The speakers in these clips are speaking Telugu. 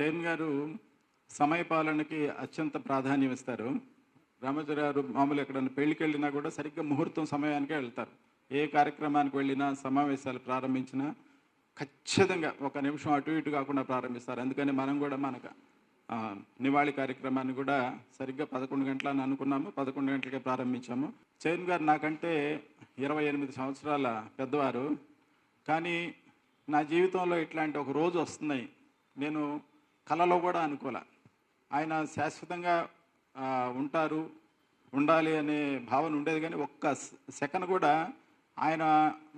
చైర్మన్ గారు సమయపాలనకి అత్యంత ప్రాధాన్యం ఇస్తారు. రామోజీ గారు మామూలు ఎక్కడైనా పెళ్ళికి వెళ్ళినా కూడా సరిగ్గా ముహూర్తం సమయానికే వెళ్తారు. ఏ కార్యక్రమానికి వెళ్ళినా సమావేశాలు ప్రారంభించినా ఖచ్చితంగా ఒక నిమిషం అటు ఇటు కాకుండా ప్రారంభిస్తారు. అందుకని మనం కూడా మనకు నివాళి కార్యక్రమాన్ని కూడా సరిగ్గా పదకొండు గంటలని అనుకున్నాము. పదకొండు గంటలకే ప్రారంభించాము. చైర్మన్ గారు నాకంటే ఇరవై ఎనిమిది సంవత్సరాల పెద్దవారు. కానీ నా జీవితంలో ఇట్లాంటి ఒక రోజు వస్తున్నాయి. నేను కలలో కూడా అనుకోలే. ఆయన శాశ్వతంగా ఉంటారు ఉండాలి అనే భావన ఉండేది కానీ ఒక్క సెకండ్ కూడా ఆయన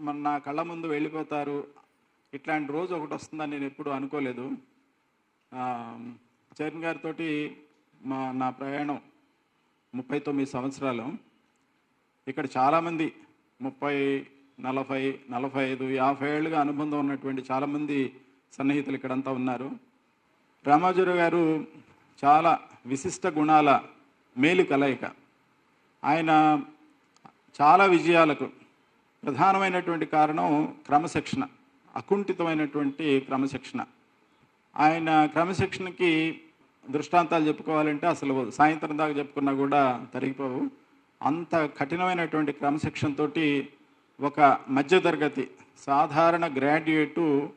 మన నా కళ్ళ ముందు వెళ్ళిపోతారు. ఇట్లాంటి రోజు ఒకటి వస్తుందని నేను ఎప్పుడూ అనుకోలేదు. చైర్మన్ గారితో మా నా ప్రయాణం ముప్పై తొమ్మిది సంవత్సరాలు. ఇక్కడ చాలామంది ముప్పై నలభై నలభై ఐదు యాభై ఏళ్ళుగా అనుబంధం ఉన్నటువంటి చాలామంది సన్నిహితులు ఇక్కడంతా ఉన్నారు. రామాజీరావు గారు చాలా విశిష్ట గుణాల మేలు కలయిక. ఆయన చాలా విజయాలకు ప్రధానమైనటువంటి కారణం క్రమశిక్షణ అకుంఠితమైనటువంటి క్రమశిక్షణ. ఆయన క్రమశిక్షణకి దృష్టాంతాలు చెప్పుకోవాలంటే అసలు సాయంత్రం దాకా చెప్పుకున్నా కూడా తరిగిపోవు. అంత కఠినమైనటువంటి క్రమశిక్షణతోటి ఒక మధ్యతరగతి సాధారణ గ్రాడ్యుయేటు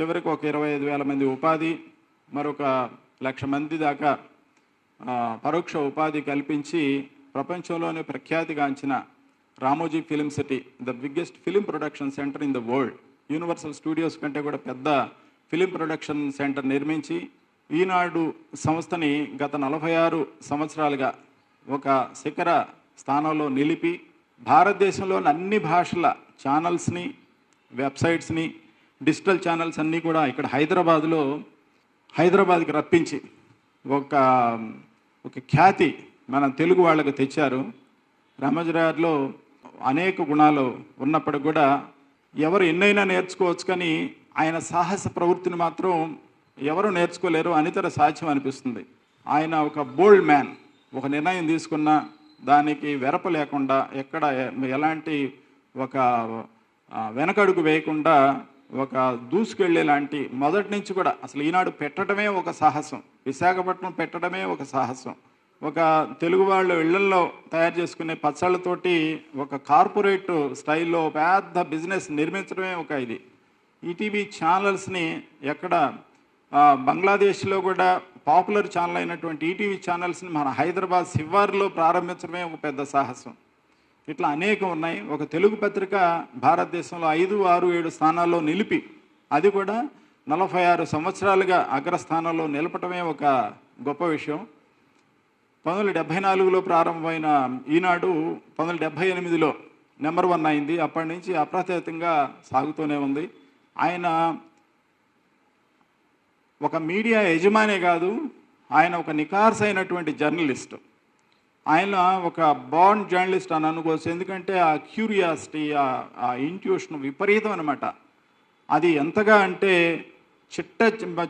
చివరికి ఒక ఇరవై ఐదు వేల మంది ఉపాధి మరొక లక్ష మంది దాకా పరోక్ష ఉపాధి కల్పించి ప్రపంచంలోనే ప్రఖ్యాతిగాంచిన Ramoji film city the biggest film production centre in the world. Universal Studios కంటే కూడా పెద్ద ఫిలిం ప్రొడక్షన్ సెంటర్ నిర్మించి ఈనాడు సంస్థని గత నలభై ఆరు సంవత్సరాలుగా ఒక శిఖర స్థానంలో నిలిపి భారతదేశంలోని అన్ని భాషల ఛానల్స్ని వెబ్సైట్స్ని డిజిటల్ ఛానల్స్ అన్నీ కూడా ఇక్కడ హైదరాబాద్లో హైదరాబాద్కి రప్పించి ఒక ఒక ఖ్యాతి మన తెలుగు వాళ్ళకు తెచ్చారు. రామోజీరావులో అనేక గుణాలు ఉన్నప్పటికి కూడా ఎవరు ఎన్నైనా నేర్చుకోవచ్చు కానీ ఆయన సాహస ప్రవృత్తిని మాత్రం ఎవరు నేర్చుకోలేరు. అనితర సాధ్యం అనిపిస్తుంది. ఆయన ఒక బోల్డ్ మ్యాన్ ఒక నిర్ణయం తీసుకున్న దానికి వెరప లేకుండా ఎక్కడ ఎలాంటి ఒక వెనకడుగు వేయకుండా ఒక దూసుకెళ్ళే లాంటి మొదటి నుంచి కూడా అసలు ఈనాడు పెట్టడమే ఒక సాహసం. విశాఖపట్నం పెట్టడమే ఒక సాహసం. ఒక తెలుగు వాళ్ళు ఇళ్ళల్లో తయారు చేసుకునే పచ్చళ్ళతోటి ఒక కార్పొరేట్ స్టైల్లో పెద్ద బిజినెస్ నిర్మించడమే ఒక ఇది. ఈటీవీ ఛానల్స్ని ఎక్కడ బంగ్లాదేశ్లో కూడా పాపులర్ ఛానల్ అయినటువంటి ఈటీవీ ఛానల్స్ని మన హైదరాబాద్ శివార్లో ప్రారంభించడమే ఒక పెద్ద సాహసం. ఇట్లా అనేకం ఉన్నాయి. ఒక తెలుగు పత్రిక భారతదేశంలో ఐదు ఆరు ఏడు స్థానాల్లో నిలిపి అది కూడా నలభై ఆరు సంవత్సరాలుగా అగ్రస్థానంలో నిలపటమే ఒక గొప్ప విషయం. పంతొమ్మిది వందల డెబ్భై నాలుగులో ప్రారంభమైన ఈనాడు పంతొమ్మిది వందల డెబ్భై ఎనిమిదిలో నెంబర్ వన్ అయింది. అప్పటి నుంచి అప్రతిహతంగా సాగుతూనే ఉంది. ఆయన ఒక మీడియా యజమానే కాదు ఆయన ఒక నికార్స్ జర్నలిస్టు జర్నలిస్ట్. ఆయన ఒక బాండ్ జర్నలిస్ట్ అని అనుకోవచ్చు. ఎందుకంటే ఆ క్యూరియాసిటీ ఆ ఇంట్యూషన్ విపరీతం అనమాట అది ఎంతగా అంటే చిట్ట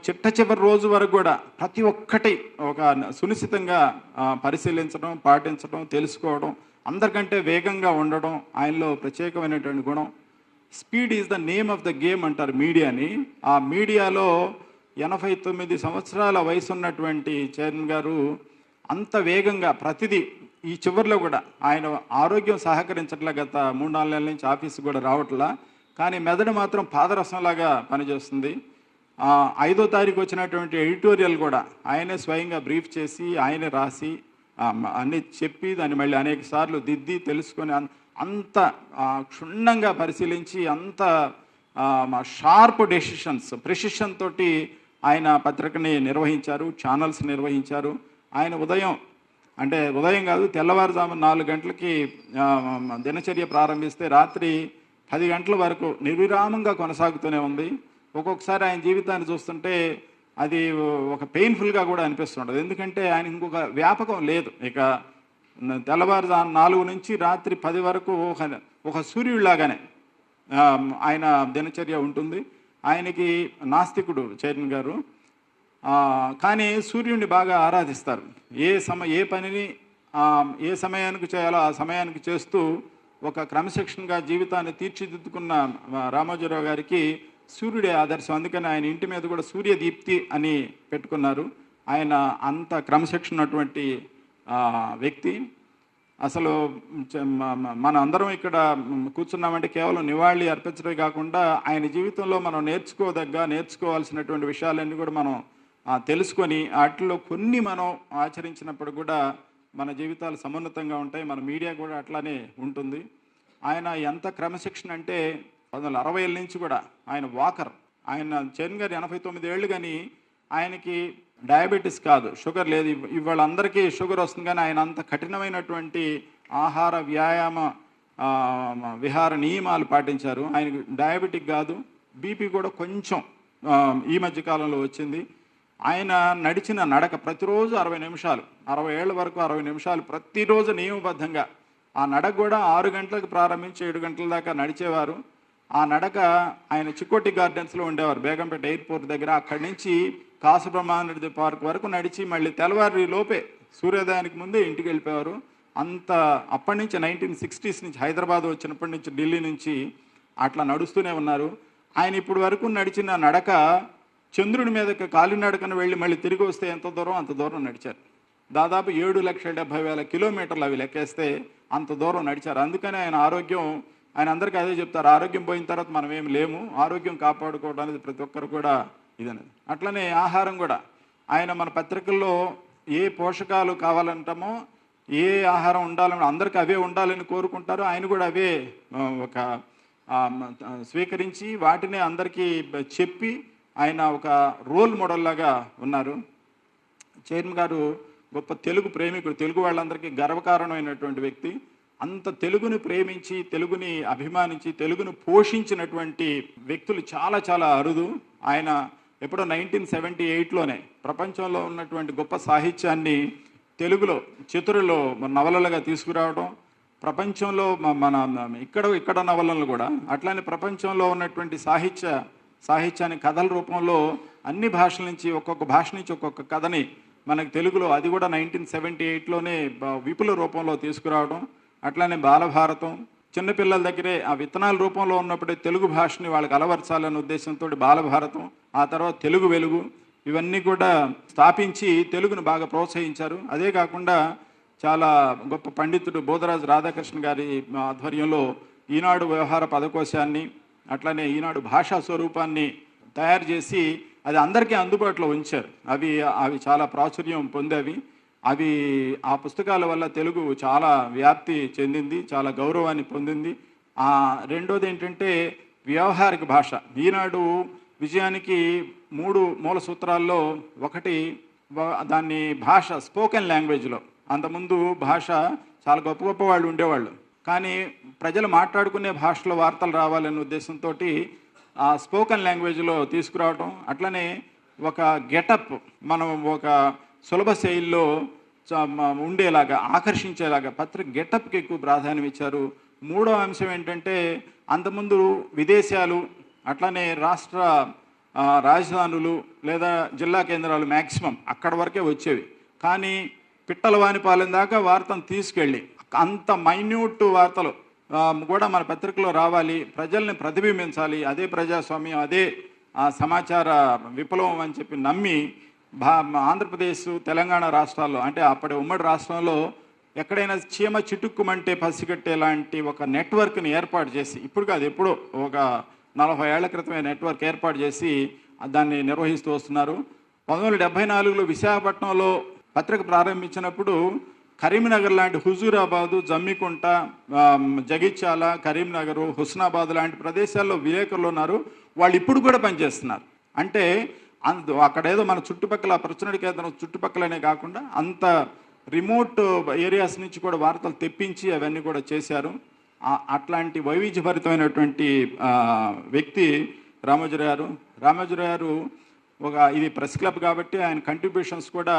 చిట్ట చివరి రోజు వరకు కూడా ప్రతి ఒక్కటి ఒక సునిశ్చితంగా పరిశీలించడం పాటించడం తెలుసుకోవడం అందరికంటే వేగంగా ఉండడం ఆయనలో ప్రత్యేకమైనటువంటి గుణం. Speed is the name of the game అంటారు మీడియాని. ఆ మీడియాలో ఎనభై తొమ్మిది సంవత్సరాల వయసు ఉన్నటువంటి చైర్మన్ గారు అంత వేగంగా ప్రతిదీ ఈ చివరిలో కూడా ఆయన ఆరోగ్యం సహకరించట్లే గత మూడు నాలుగు నెలల నుంచి ఆఫీస్ కూడా రావట్లా. కానీ మెదడు మాత్రం పాదరసంలాగా పనిచేస్తుంది. ఐదో తారీఖు వచ్చినటువంటి ఎడిటోరియల్ కూడా ఆయనే స్వయంగా బ్రీఫ్ చేసి ఆయనే రాసి అన్ని చెప్పి దాన్ని మళ్ళీ అనేక సార్లు దిద్ది తెలుసుకొని అంత క్షుణ్ణంగా పరిశీలించి అంత షార్ప్ డెసిషన్స్ ప్రెసిషన్ తోటి ఆయన పత్రికని నిర్వహించారు ఛానల్స్ నిర్వహించారు. ఆయన ఉదయం అంటే ఉదయం కాదు తెల్లవారుజాము నాలుగు గంటలకి దినచర్య ప్రారంభిస్తే రాత్రి పది గంటల వరకు నిర్విరామంగా కొనసాగుతూనే ఉంది. ఒక్కొక్కసారి ఆయన జీవితాన్ని చూస్తుంటే అది ఒక పెయిన్ఫుల్గా కూడా అనిపిస్తుంటుంది. ఎందుకంటే ఆయన ఇంకొక వ్యాపకం లేదు. ఇక తెల్లవారుజాము నాలుగు నుంచి రాత్రి పది వరకు ఒక ఒక సూర్యుడిలాగానే ఆయన దినచర్య ఉంటుంది. ఆయనకి నాస్తికుడు చైర్మన్ గారు. కానీ సూర్యుడిని బాగా ఆరాధిస్తారు. ఏ సమ ఏ పనిని ఏ సమయానికి చేయాలో ఆ సమయానికి చేస్తూ ఒక క్రమశిక్షణగా జీవితాన్ని తీర్చిదిద్దుకున్న రామోజీరావు గారికి సూర్యుడే ఆదర్శం. అందుకని ఆయన ఇంటి మీద కూడా సూర్యదీప్తి అని పెట్టుకున్నారు. ఆయన అంత క్రమశిక్షణ ఉన్నటువంటి వ్యక్తి. అసలు మన అందరం ఇక్కడ కూర్చున్నామంటే కేవలం నివాళి అర్పించడమే కాకుండా ఆయన జీవితంలో మనం నేర్చుకోదగ్గ నేర్చుకోవాల్సినటువంటి విషయాలన్నీ కూడా మనం తెలుసుకొని వాటిలో కొన్ని మనం ఆచరించినప్పుడు కూడా మన జీవితాలు సమున్నతంగా ఉంటాయి. మన మీడియా కూడా అట్లానే ఉంటుంది. ఆయన ఎంత క్రమశిక్షణ అంటే పంతొమ్మిది వందల అరవై ఏళ్ళ నుంచి కూడా ఆయన వాకర్. ఆయన చరణ్ గారు ఎనభై తొమ్మిది ఏళ్ళు కానీ ఆయనకి డయాబెటీస్ కాదు షుగర్ లేదు. ఇవాళ అందరికీ షుగర్ వస్తుంది కానీ ఆయన అంత కఠినమైనటువంటి ఆహార వ్యాయామ విహార నియమాలు పాటించారు. ఆయనకి డయాబెటిక్ కాదు బీపీ కూడా కొంచెం ఈ మధ్య కాలంలో వచ్చింది. ఆయన నడిచిన నడక ప్రతిరోజు అరవై నిమిషాలు అరవై ఏళ్ళ వరకు అరవై నిమిషాలు ప్రతిరోజు నియమబద్ధంగా. ఆ నడక కూడా ఆరు గంటలకు ప్రారంభించి ఏడు గంటల దాకా నడిచేవారు. ఆ నడక ఆయన చిక్కోటి గార్డెన్స్లో ఉండేవారు బేగంపేట ఎయిర్పోర్ట్ దగ్గర. అక్కడి నుంచి కాసబ్రహ్మానది పార్క్ వరకు నడిచి మళ్ళీ తెల్లవారి లోపే సూర్యోదయానికి ముందే ఇంటికి వెళ్ళిపోయారు అంత అప్పటి నుంచి నైన్టీన్ సిక్స్టీస్ నుంచి హైదరాబాద్ వచ్చినప్పటి నుంచి ఢిల్లీ నుంచి అట్లా నడుస్తూనే ఉన్నారు. ఆయన ఇప్పుడు వరకు నడిచిన నడక చంద్రుని మీదకి కాలినడకన వెళ్ళి మళ్ళీ తిరిగి వస్తే ఎంత దూరం? అంత దూరం నడిచారు. దాదాపు ఏడు లక్షల డెబ్భై వేల కిలోమీటర్లు అవి లెక్కేస్తే అంత దూరం నడిచారు. అందుకని ఆయన ఆరోగ్యం ఆయన అందరికీ అదే చెప్తారు. ఆరోగ్యం పోయిన తర్వాత మనం ఏం లేము. ఆరోగ్యం కాపాడుకోవడం అనేది ప్రతి ఒక్కరు కూడా ఇదనేది అట్లనే ఆహారం కూడా. ఆయన మన పత్రికల్లో ఏ పోషకాలు కావాలంటామో ఏ ఆహారం ఉండాలని అందరికీ అవే ఉండాలని కోరుకుంటారు. ఆయన కూడా అవే ఒక స్వీకరించి వాటిని అందరికీ చెప్పి ఆయన ఒక రోల్ మోడల్లాగా ఉన్నారు. చైర్మన్ గారు గొప్ప తెలుగు ప్రేమికుడు తెలుగు వాళ్ళందరికీ గర్వకారణమైనటువంటి వ్యక్తి. అంత తెలుగుని ప్రేమించి తెలుగుని అభిమానించి తెలుగును పోషించినటువంటి వ్యక్తులు చాలా చాలా అరుదు. ఆయన ఎప్పుడో నైన్టీన్ సెవెంటీ ఎయిట్లోనే ప్రపంచంలో ఉన్నటువంటి గొప్ప సాహిత్యాన్ని తెలుగులో చతురులో నవలలుగా తీసుకురావడం ప్రపంచంలో మ- మన ఇక్కడ ఇక్కడ నవలలు కూడా అట్లానే ప్రపంచంలో ఉన్నటువంటి సాహిత్య సాహిత్యాన్ని కథల రూపంలో అన్ని భాషల నుంచి ఒక్కొక్క భాష నుంచి ఒక్కొక్క కథని మనకు తెలుగులో అది కూడా నైన్టీన్ సెవెంటీ ఎయిట్లోనే విపుల రూపంలో తీసుకురావడం అట్లానే బాలభారతం. చిన్నపిల్లల దగ్గరే ఆ విత్తనాల రూపంలో ఉన్నప్పుడే తెలుగు భాషని వాళ్ళకి అలవర్చాలనే ఉద్దేశంతో బాలభారతం ఆ తర్వాత తెలుగు వెలుగు ఇవన్నీ కూడా స్థాపించి తెలుగును బాగా ప్రోత్సహించారు. అదే కాకుండా చాలా గొప్ప పండితుడు బోధరాజు రాధాకృష్ణ గారి ఆధ్వర్యంలో ఈనాడు వ్యవహార పదకోశాన్ని అట్లనే ఈనాడు భాషా స్వరూపాన్ని తయారు చేసి అది అందరికీ అందుబాటులో ఉంచారు. అవి అవి చాలా ప్రాచుర్యం పొందేవి. అవి ఆ పుస్తకాల వల్ల తెలుగు చాలా వ్యాప్తి చెందింది చాలా గౌరవాన్ని పొందింది. ఆ రెండోది ఏంటంటే వ్యవహారిక భాష. ఈనాడు విజయానికి మూడు మూల సూత్రాల్లో ఒకటి దాన్ని భాష స్పోకెన్ లాంగ్వేజ్లో. అంతకుముందు భాష చాలా గొప్ప గొప్ప వాళ్ళు ఉండేవాళ్ళు. కానీ ప్రజలు మాట్లాడుకునే భాషలో వార్తలు రావాలనే ఉద్దేశంతో ఆ స్పోకెన్ లాంగ్వేజ్లో తీసుకురావటం అట్లనే ఒక గెటప్ మనం ఒక సులభ శైలిలో చ- ఉండేలాగా ఆకర్షించేలాగా పత్రిక గెటప్కి ఎక్కువ ప్రాధాన్యం ఇచ్చారు. మూడో అంశం ఏంటంటే అంతకుముందు విదేశాలు అట్లనే రాష్ట్ర రాజధానులు లేదా జిల్లా కేంద్రాలు మ్యాక్సిమం అక్కడ వరకే వచ్చేవి. కానీ పిట్టల వానిపాలెం దాకా వార్తను తీసుకెళ్ళి అంత మైన్యూట్ వార్తలు కూడా మన పత్రికలో రావాలి ప్రజల్ని ప్రతిబింబించాలి అదే ప్రజాస్వామ్యం అదే ఆ, సమాచార విప్లవం అని చెప్పి నమ్మి భా ఆంధ్రప్రదేశ్ తెలంగాణ రాష్ట్రాల్లో అంటే అప్పటి ఉమ్మడి రాష్ట్రంలో ఎక్కడైనా చీమ చిటుక్కుమంటే పసిగట్టే లాంటి ఒక నెట్వర్క్ని ఏర్పాటు చేసి ఇప్పుడు కాదు ఎప్పుడో ఒక నలభై ఏళ్ళ క్రితమే నెట్వర్క్ ఏర్పాటు చేసి దాన్ని నిర్వహిస్తూ వస్తున్నారు. పంతొమ్మిది వందల డెబ్బై నాలుగులో విశాఖపట్నంలో పత్రిక ప్రారంభించినప్పుడు కరీంనగర్ లాంటి హుజూరాబాదు జమ్మికుంట జగిత్యాల కరీంనగర్ హుస్నాబాద్ లాంటి ప్రదేశాల్లో విలేకరులు ఉన్నారు. వాళ్ళు ఇప్పుడు కూడా పనిచేస్తున్నారు. అంటే అంత అక్కడేదో మన చుట్టుపక్కల ప్రచురణ కేంద్రం చుట్టుపక్కలనే కాకుండా అంత రిమోట్ ఏరియాస్ నుంచి కూడా వార్తలు తెప్పించి అవన్నీ కూడా చేశారు. అట్లాంటి వైవిధ్యభరితమైనటువంటి వ్యక్తి రామోజు గారు. రామోజీరావు గారు ఒక ఇది ప్రెస్ క్లబ్ కాబట్టి ఆయన కంట్రిబ్యూషన్స్ కూడా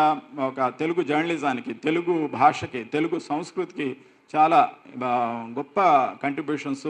ఒక తెలుగు జర్నలిజానికి తెలుగు భాషకి తెలుగు సంస్కృతికి చాలా గొప్ప కంట్రిబ్యూషన్స్